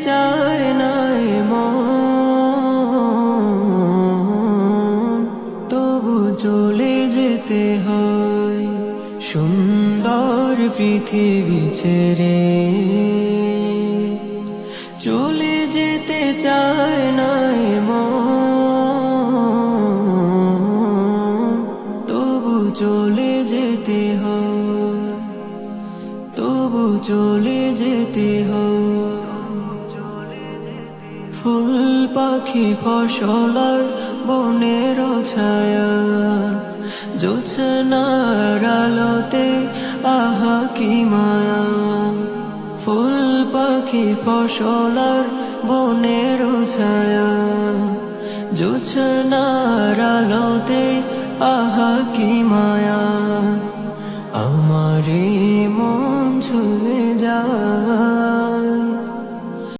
চায় নাই মন। তবু চলে যেতে হয় সুন্দর পৃথিবী ছেড়ে। চলে যেতে চায় নাই মন। তবু চলে যেতে হয়। তবু চলে যেতে হয়। ফুল পাখি ফসলার বনের ছায়া। জোছনার আলোতে, আহা কি মায়া। ফুল পাখি ফসলার বনের ছায়া। জোছনার আলোতে, আহা কি মায়া। আমারে মন ছুঁয়ে যায়